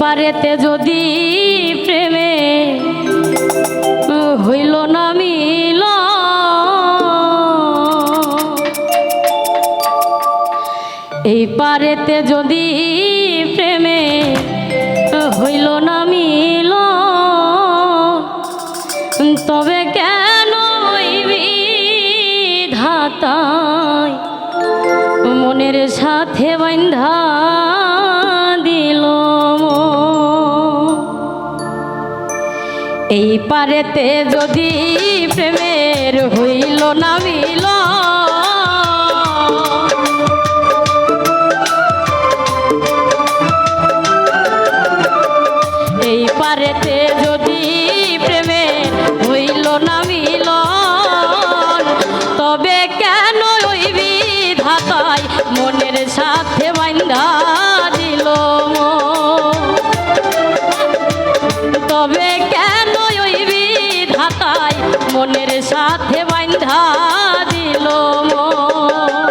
পারেতে যদি প্রেমে হইল না মিল। এই পারেতে যদি প্রেমে হইল না মিল। তবে কেন ধাতায় মনের সাথে বান্ধা এই পারেতে যদি প্রেমের হইল না মনের সাথে বান্ধা দিল পীড়িত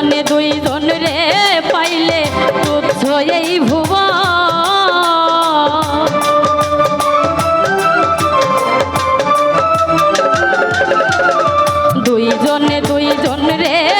দুইজনে দুইজন রে পাইলে তুচ্ছ এই ভুব দুই জনে দুই জন রে